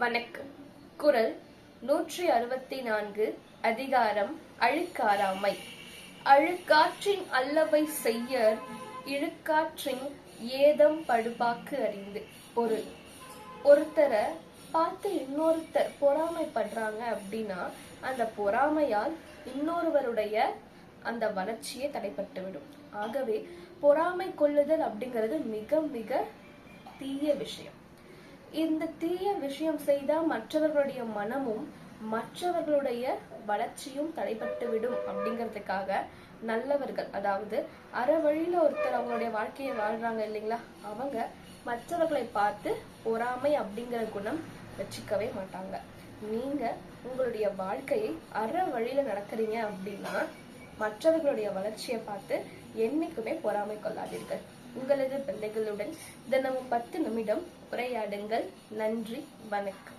வணக்கம். குரல் நூற்றி அறுபத்தி நான்கு அதிகாரம் அழுக்காராமை. அழுக்காற்றின் அல்லவை செய்ய இழுக்காற்றின் ஏதம் படுபாக்கு அறிந்து. பொருள். ஒருத்தரை பார்த்து இன்னொருத்தர் பொறாமைப்படுறாங்க அப்படின்னா அந்த பொறாமையால் இன்னொருவருடைய அந்த வளர்ச்சியே தடைப்பட்டுவிடும் ஆகவே பொறாமை கொள்ளுதல் அப்படிங்கிறது மிக மிக தீய விஷயம். இந்த தீய விஷயம் செய்தால் மற்றவர்களுடைய மனமும் மற்றவர்களுடைய வளர்ச்சியும் தடைபட்டு விடும் அப்படிங்கிறதுக்காக நல்லவர்கள் அதாவது அற வழியில ஒருத்தர் அவங்களுடைய வாழ்க்கையை வாழ்றாங்க இல்லைங்களா அவங்க மற்றவர்களை பார்த்து பொறாமை அப்படிங்கிற குணம் வச்சுக்கவே மாட்டாங்க. நீங்க உங்களுடைய வாழ்க்கையை அற வழியில நடக்கிறீங்க அப்படின்னா மற்றவர்களுடைய வளர்ச்சியை பார்த்து என்னைக்குமே பொறாமை கொள்ளாதீர்கள். உங்களது பிள்ளைகளுடன் தினமும் பத்து நிமிடம் உரையாடுங்கள். நன்றி. வணக்கம்.